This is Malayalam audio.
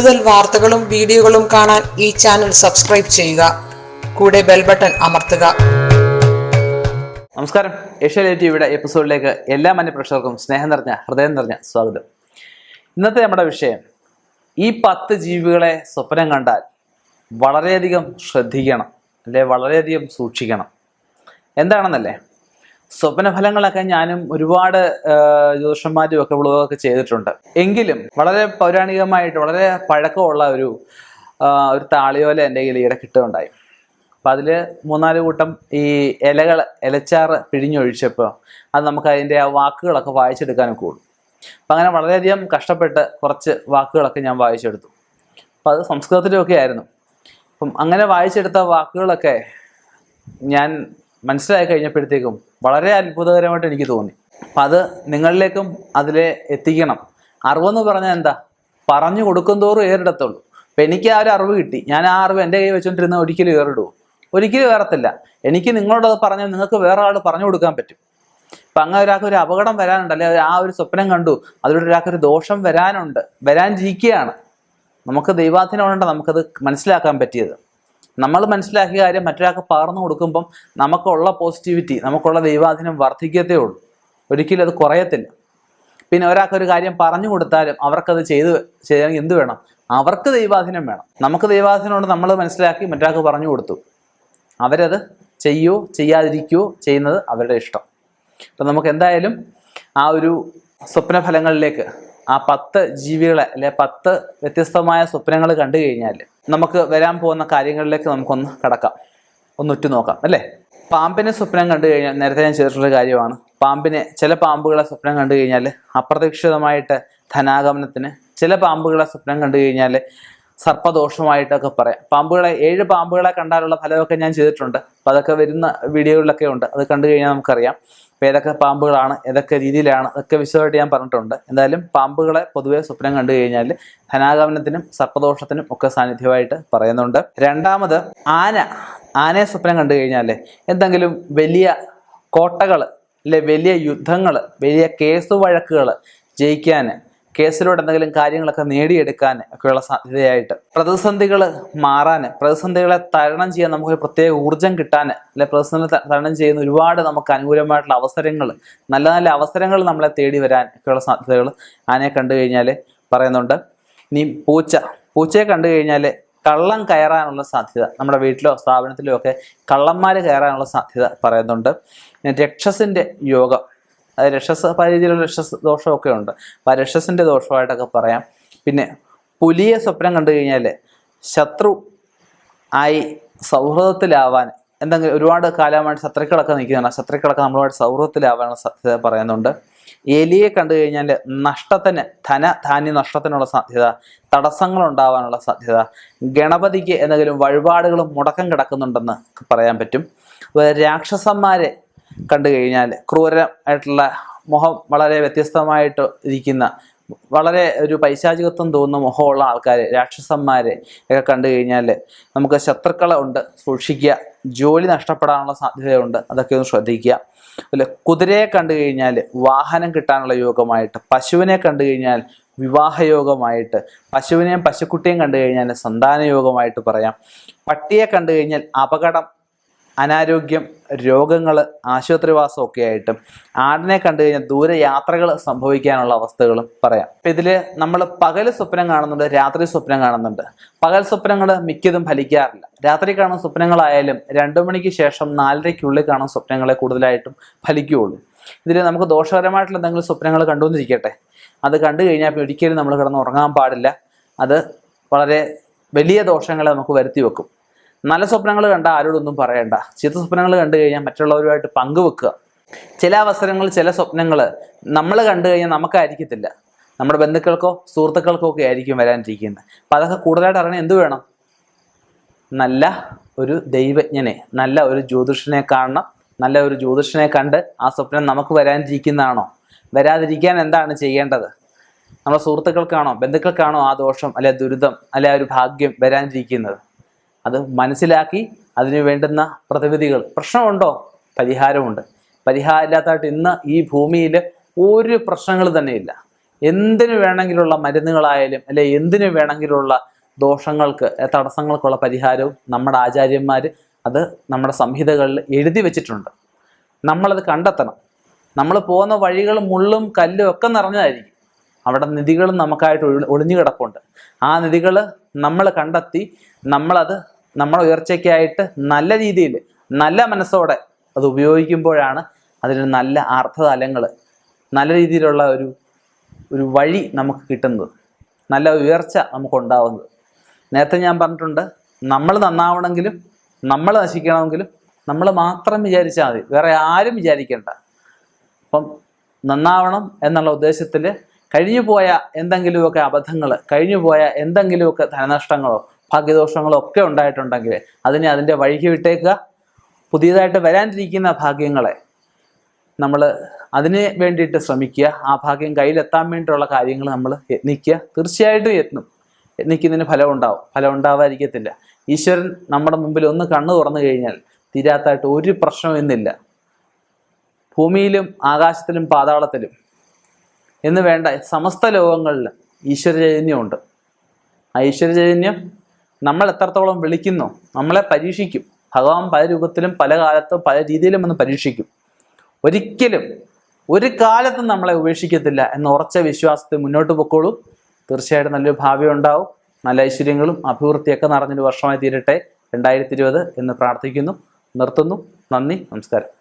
കൂടുതൽ വാർത്തകളും വീഡിയോകളും കാണാൻ ഈ ചാനൽ സബ്സ്ക്രൈബ് ചെയ്യുക. കൂടെ ബെൽ ബട്ടൺ അമർത്തുക. നമസ്കാരം. ഏഷ്യ ടിവിയുടെ എപ്പിസോഡിലേക്ക് എല്ലാ മന്യപ്രേക്ഷകർക്കും സ്നേഹം നിറഞ്ഞ ഹൃദയം നിറഞ്ഞ സ്വാഗതം. ഇന്നത്തെ നമ്മുടെ വിഷയം ഈ പത്ത് ജീവികളെ സ്വപ്നം കണ്ടാൽ വളരെയധികം ശ്രദ്ധിക്കണം അല്ലെ വളരെയധികം സൂക്ഷിക്കണം. എന്താണെന്നല്ലേ? സ്വപ്നഫലങ്ങളൊക്കെ ഞാനും ഒരുപാട് ജ്യോതിഷന്മാരും ഒക്കെ വ്ളോഗൊക്കെ ചെയ്തിട്ടുണ്ട്. എങ്കിലും വളരെ പൗരാണികമായിട്ട് വളരെ പഴക്കമുള്ള ഒരു ഒരു താളിയോല എന്റെ കയ്യിൽ ഈടെ കിട്ടുകയുണ്ടായി. അപ്പം അതിൽ മൂന്നാൽ കൂട്ടം ഈ ഇലകൾ ഇലച്ചാറ് പിഴിഞ്ഞൊഴിച്ചപ്പോൾ അത് നമുക്ക് അതിന്റെ ആ വാക്കുകളൊക്കെ വായിച്ചെടുക്കാനൊക്കെ ഉള്ളൂ അപ്പം അങ്ങനെ വളരെയധികം കഷ്ടപ്പെട്ട് കുറച്ച് വാക്കുകളൊക്കെ ഞാൻ വായിച്ചെടുത്തു. അപ്പം അത് സംസ്കൃതത്തിലൊക്കെ ആയിരുന്നു അപ്പം അങ്ങനെ വായിച്ചെടുത്ത വാക്കുകളൊക്കെ ഞാൻ മനസ്സിലായി കഴിഞ്ഞപ്പോഴത്തേക്കും വളരെ അത്ഭുതകരമായിട്ട് എനിക്ക് തോന്നി. അപ്പം അത് നിങ്ങളിലേക്കും അതിലെ എത്തിക്കണം. അറിവെന്ന് പറഞ്ഞാൽ എന്താ? പറഞ്ഞു കൊടുക്കും തോറും ഏറിടത്തുള്ളൂ. അപ്പം എനിക്ക് ആ ഒരു അറിവ് കിട്ടി. ഞാൻ ആ അറിവ് എന്റെ കൈ വെച്ചുകൊണ്ടിരുന്ന ഒരിക്കലും ഏറിടുവോ? ഒരിക്കലും ഏറത്തില്ല. എനിക്ക് നിങ്ങളോടത് പറഞ്ഞാൽ നിങ്ങൾക്ക് വേറെ ആൾ പറഞ്ഞു കൊടുക്കാൻ പറ്റും. അപ്പം അങ്ങനെ ഒരാൾക്ക് ഒരു അപകടം വരാനുണ്ട് അല്ലെങ്കിൽ ആ ഒരു സ്വപ്നം കണ്ടു അതിലൂടെ ഒരാൾക്ക് ഒരു ദോഷം വരാനുണ്ട് വരാനിരിക്കുകയാണ് നമുക്ക് ദൈവാധീനമുണ്ട് നമുക്കത് മനസ്സിലാക്കാൻ പറ്റിയത്. നമ്മൾ മനസ്സിലാക്കിയ കാര്യം മറ്റൊരാൾക്ക് പകർന്നു കൊടുക്കുമ്പം നമുക്കുള്ള പോസിറ്റിവിറ്റി നമുക്കുള്ള ദൈവാധീനം വർദ്ധിക്കത്തേ ഉള്ളൂ. ഒരിക്കലും അത് കുറയത്തില്ല. പിന്നെ ഒരാൾക്ക് ഒരു കാര്യം പറഞ്ഞു കൊടുത്താലും അവർക്കത് ചെയ്ത് ചെയ്യാൻ എന്ത് വേണം? അവർക്ക് ദൈവാധീനം വേണം. നമുക്ക് ദൈവാധീനം കൊണ്ട് നമ്മൾ മനസ്സിലാക്കി മറ്റൊരാൾക്ക് പറഞ്ഞു കൊടുത്തു. അവരത് ചെയ്യോ ചെയ്യാതിരിക്കുകയോ ചെയ്യുന്നത് അവരുടെ ഇഷ്ടം. അപ്പം നമുക്ക് എന്തായാലും ആ ഒരു സ്വപ്നഫലങ്ങളിലേക്ക് ആ പത്ത് ജീവികളെ അല്ലെ പത്ത് വ്യത്യസ്തമായ സ്വപ്നങ്ങൾ കണ്ടു കഴിഞ്ഞാൽ നമുക്ക് വരാൻ പോകുന്ന കാര്യങ്ങളിലേക്ക് നമുക്കൊന്ന് കടക്കാം. ഒന്ന് ഉറ്റുനോക്കാം അല്ലേ? പാമ്പിനെ സ്വപ്നം കണ്ടു കഴിഞ്ഞാൽ നേരത്തെ ഞാൻ ചെയ്തിട്ടുള്ള കാര്യമാണ്. പാമ്പിനെ ചില പാമ്പുകളെ സ്വപ്നം കണ്ടു കഴിഞ്ഞാൽ അപ്രതീക്ഷിതമായിട്ട് ധനാഗമനത്തിന് ചില പാമ്പുകളെ സ്വപ്നം കണ്ടു കഴിഞ്ഞാൽ സർപ്പദോഷമായിട്ടൊക്കെ പറയാം. പാമ്പുകളെ ഏഴ് പാമ്പുകളെ കണ്ടാലുള്ള ഫലമൊക്കെ ഞാൻ ചെയ്തിട്ടുണ്ട്. അപ്പം അതൊക്കെ വരുന്ന വീഡിയോകളിലൊക്കെ ഉണ്ട്. അത് കണ്ടു കഴിഞ്ഞാൽ നമുക്കറിയാം. ഏതൊക്കെ പാമ്പുകളാണ് ഏതൊക്കെ രീതിയിലാണ് അതൊക്കെ വിശദമായിട്ട് ഞാൻ പറഞ്ഞിട്ടുണ്ട്. എന്തായാലും പാമ്പുകളെ പൊതുവെ സ്വപ്നം കണ്ടു കഴിഞ്ഞാൽ ധനാഗമനത്തിനും സർപ്പദോഷത്തിനും ഒക്കെ സാന്നിധ്യമായിട്ട് പറയുന്നുണ്ട്. രണ്ടാമത് ആന. ആനയെ സ്വപ്നം കണ്ടു കഴിഞ്ഞാൽ എന്തെങ്കിലും വലിയ കോട്ടകൾ അല്ലെ വലിയ യുദ്ധങ്ങൾ വലിയ കേസ് വഴക്കുകൾ ജയിക്കാൻ കേസിലൂടെ എന്തെങ്കിലും കാര്യങ്ങളൊക്കെ നേടിയെടുക്കാൻ ഒക്കെയുള്ള സാധ്യതയായിട്ട് പ്രതിസന്ധികൾ മാറാൻ പ്രതിസന്ധികളെ തരണം ചെയ്യാൻ നമുക്ക് പ്രത്യേക ഊർജം കിട്ടാൻ അല്ലെ പ്രതിസന്ധി തരണം ചെയ്യുന്ന ഒരുപാട് നമുക്ക് അനുകൂലമായിട്ടുള്ള അവസരങ്ങൾ നല്ല നല്ല അവസരങ്ങൾ നമ്മളെ തേടി വരാൻ ഒക്കെയുള്ള സാധ്യതകൾ ആനയെ കണ്ടു കഴിഞ്ഞാൽ പറയുന്നുണ്ട്. ഇനി പൂച്ച പൂച്ചയെ കണ്ടു കഴിഞ്ഞാൽ കള്ളം കയറാനുള്ള സാധ്യത നമ്മുടെ വീട്ടിലോ സ്ഥാപനത്തിലോ ഒക്കെ കള്ളന്മാർ കയറാനുള്ള സാധ്യത പറയുന്നുണ്ട്. രക്ഷസിന്റെ യോഗം അത് രക്ഷസ് രീതിയിലുള്ള രക്ഷസ് ദോഷമൊക്കെ ഉണ്ട്. അപ്പം ആ രക്ഷസിന്റെ ദോഷമായിട്ടൊക്കെ പറയാം. പിന്നെ പുലിയെ സ്വപ്നം കണ്ടു കഴിഞ്ഞാൽ ശത്രു ആയി സൗഹൃദത്തിലാവാൻ എന്തെങ്കിലും ഒരുപാട് കാലമായിട്ട് ശത്രുക്കളൊക്കെ നിൽക്കുന്നതാണ് ശത്രുക്കളൊക്കെ നമ്മളുമായിട്ട് സൗഹൃദത്തിലാവാനുള്ള സാധ്യത പറയുന്നുണ്ട്. എലിയെ കണ്ടു കഴിഞ്ഞാൽ നഷ്ടത്തിന് ധന ധാന്യ നഷ്ടത്തിനുള്ള സാധ്യത തടസ്സങ്ങൾ ഉണ്ടാവാനുള്ള സാധ്യത ഗണപതിക്ക് എന്തെങ്കിലും വഴിപാടുകളും മുടക്കം കിടക്കുന്നുണ്ടെന്ന് പറയാൻ പറ്റും. രാക്ഷസന്മാരെ കണ്ടു കഴിഞ്ഞാൽ ക്രൂരമായിട്ടുള്ള മുഖം വളരെ വ്യത്യസ്തമായിട്ട് ഇരിക്കുന്ന വളരെ ഒരു പൈശാചികത്വം തോന്നുന്ന മുഖമുള്ള ആൾക്കാർ രാക്ഷസന്മാരെ ഒക്കെ കണ്ടു കഴിഞ്ഞാൽ നമുക്ക് ശത്രുക്കളെ ഉണ്ട് സൂക്ഷിക്കുക ജോലി നഷ്ടപ്പെടാനുള്ള സാധ്യതയുണ്ട്. അതൊക്കെ ഒന്ന് ശ്രദ്ധിക്കുക. അതുപോലെ കുതിരയെ കണ്ടു കഴിഞ്ഞാൽ വാഹനം കിട്ടാനുള്ള യോഗമായിട്ട് പശുവിനെ കണ്ടു കഴിഞ്ഞാൽ വിവാഹയോഗമായിട്ട് പശുവിനെയും പശുക്കുട്ടിയും കണ്ടു കഴിഞ്ഞാൽ സന്താന യോഗമായിട്ട് പറയാം. പട്ടിയെ കണ്ടു കഴിഞ്ഞാൽ അപകടം അനാരോഗ്യം രോഗങ്ങൾ ആശുപത്രിവാസം ഒക്കെ ആയിട്ടും ആടിനെ കണ്ടു കഴിഞ്ഞാൽ ദൂരെ യാത്രകൾ സംഭവിക്കാനുള്ള അവസ്ഥകളും പറയാം. അപ്പം ഇതിൽ നമ്മൾ പകൽ സ്വപ്നം കാണുന്നുണ്ട് രാത്രി സ്വപ്നം കാണുന്നുണ്ട്. പകൽ സ്വപ്നങ്ങൾ മിക്കതും ഫലിക്കാറില്ല. രാത്രി കാണുന്ന സ്വപ്നങ്ങളായാലും രണ്ടു മണിക്ക് ശേഷം നാലരയ്ക്കുള്ളിൽ കാണുന്ന സ്വപ്നങ്ങളെ കൂടുതലായിട്ടും ഫലിക്കുകയുള്ളൂ. ഇതിൽ നമുക്ക് ദോഷകരമായിട്ടുള്ള എന്തെങ്കിലും സ്വപ്നങ്ങൾ കണ്ടുവന്നിരിക്കട്ടെ? അത് കണ്ടു കഴിഞ്ഞാൽ ഒരിക്കലും നമ്മൾ കിടന്ന് ഉറങ്ങാൻ പാടില്ല. അത് വളരെ വലിയ ദോഷങ്ങളെ നമുക്ക് വരുത്തി വെക്കും. നല്ല സ്വപ്നങ്ങൾ കണ്ട ആരോടൊന്നും പറയണ്ട. ചീത്ത സ്വപ്നങ്ങൾ കണ്ടു കഴിഞ്ഞാൽ മറ്റുള്ളവരുമായിട്ട് പങ്കുവെക്കുക. ചില അവസരങ്ങളിൽ ചില സ്വപ്നങ്ങൾ നമ്മൾ കണ്ടു കഴിഞ്ഞാൽ നമുക്കായിരിക്കത്തില്ല. നമ്മുടെ ബന്ധുക്കൾക്കോ സുഹൃത്തുക്കൾക്കോ ഒക്കെ ആയിരിക്കും വരാനിരിക്കുന്നത്. അപ്പം അതൊക്കെ കൂടുതലായിട്ട് അറിയണം എന്ത് വേണം? നല്ല ഒരു ദൈവജ്ഞനെ നല്ല ഒരു ജ്യോതിഷനെ കാണണം. നല്ല ഒരു ജ്യോതിഷനെ കണ്ട് ആ സ്വപ്നം നമുക്ക് വരാനിരിക്കുന്നതാണോ? വരാതിരിക്കാൻ എന്താണ് ചെയ്യേണ്ടത്? നമ്മുടെ സുഹൃത്തുക്കൾക്കാണോ ബന്ധുക്കൾക്കാണോ ആ ദോഷം അല്ലെ ദുരിതം അല്ലെ ആ ഒരു ഭാഗ്യം വരാനിരിക്കുന്നത്? അത് മനസ്സിലാക്കി അതിന് വേണ്ടുന്ന പ്രതിവിധികൾ. പ്രശ്നമുണ്ടോ? പരിഹാരമുണ്ട്. പരിഹാരമില്ലാത്തതായിട്ട് ഇന്ന് ഈ ഭൂമിയിൽ ഒരു പ്രശ്നങ്ങൾ തന്നെയില്ല. എന്തിനു വേണമെങ്കിലുള്ള മരുന്നുകളായാലും അല്ലെ എന്തിനു വേണമെങ്കിലുള്ള ദോഷങ്ങൾക്ക് തടസ്സങ്ങൾക്കുള്ള പരിഹാരവും നമ്മുടെ ആചാര്യന്മാർ അത് നമ്മുടെ സംഹിതകളിൽ എഴുതി വെച്ചിട്ടുണ്ട്. നമ്മളത് കണ്ടെത്തണം. നമ്മൾ പോകുന്ന വഴികൾ മുള്ളും കല്ലും ഒക്കെ നിറഞ്ഞതായിരിക്കും. അവിടെ നിധികളും നമുക്കായിട്ട് ഒളിഞ്ഞു കിടപ്പുണ്ട്. ആ നിധികൾ നമ്മൾ കണ്ടെത്തി നമ്മളത് നമ്മുടെ ഉയർച്ചയ്ക്കായിട്ട് നല്ല രീതിയിൽ നല്ല മനസ്സോടെ അത് ഉപയോഗിക്കുമ്പോഴാണ് അതിന് നല്ല അർത്ഥതലങ്ങൾ നല്ല രീതിയിലുള്ള ഒരു ഒരു വഴി നമുക്ക് കിട്ടുന്നത്. നല്ല ഉയർച്ച നമുക്കുണ്ടാവുന്നത് നേരത്തെ ഞാൻ പറഞ്ഞിട്ടുണ്ട് നമ്മൾ നന്നാവണമെങ്കിലും നമ്മൾ നശിക്കണമെങ്കിലും നമ്മൾ മാത്രം വിചാരിച്ചാൽ മതി. വേറെ ആരും വിചാരിക്കേണ്ട. അപ്പം നന്നാവണം എന്നുള്ള ഉദ്ദേശത്തിൽ കഴിഞ്ഞു പോയ എന്തെങ്കിലുമൊക്കെ അബദ്ധങ്ങൾ കഴിഞ്ഞു പോയ എന്തെങ്കിലുമൊക്കെ ധനനഷ്ടങ്ങളോ ഭാഗ്യദോഷങ്ങളോ ഒക്കെ ഉണ്ടായിട്ടുണ്ടെങ്കിൽ അതിനെ അതിന്റെ വഴിക്ക് വിട്ടേക്കുക. പുതിയതായിട്ട് വരാനിരിക്കുന്ന ഭാഗ്യങ്ങളെ നമ്മൾ അതിന് വേണ്ടിയിട്ട് ശ്രമിക്കുക. ആ ഭാഗ്യം കയ്യിലെത്താൻ വേണ്ടിയിട്ടുള്ള കാര്യങ്ങൾ നമ്മൾ യത്നിക്കുക. തീർച്ചയായിട്ടും യത്നം. യത്നിക്കുന്നതിന് ഫലം ഉണ്ടാവും. ഫലം ഉണ്ടാവാതിരിക്കത്തില്ല. ഈശ്വരൻ നമ്മുടെ മുമ്പിൽ ഒന്ന് കണ്ണു തുറന്നു കഴിഞ്ഞാൽ തീരാത്തായിട്ട് ഒരു പ്രശ്നം എന്നില്ല ഭൂമിയിലും ആകാശത്തിലും പാതാളത്തിലും എന്ന് വേണ്ട സമസ്ത ലോകങ്ങളിൽ ഈശ്വര ചൈതന്യമുണ്ട് ആ ഈശ്വര ചൈതന്യം നമ്മൾ എത്രത്തോളം വിളിക്കുന്നു നമ്മളെ പരീക്ഷിക്കും. ഭഗവാൻ പല രൂപത്തിലും പല കാലത്തും പല രീതിയിലും ഒന്ന് പരീക്ഷിക്കും. ഒരിക്കലും ഒരു കാലത്തും നമ്മളെ ഉപേക്ഷിക്കത്തില്ല എന്ന ഉറച്ച വിശ്വാസത്തിൽ മുന്നോട്ട് പൊക്കോളൂ. തീർച്ചയായിട്ടും നല്ലൊരു ഭാവി ഉണ്ടാവും. നല്ല ഐശ്വര്യങ്ങളും അഭിവൃദ്ധിയൊക്കെ നിറഞ്ഞൊരു വർഷമായി തീരട്ടെ. രണ്ടായിരത്തി ഇരുപത് എന്ന് പ്രാർത്ഥിക്കുന്നു. നിർത്തുന്നു. നന്ദി. നമസ്കാരം.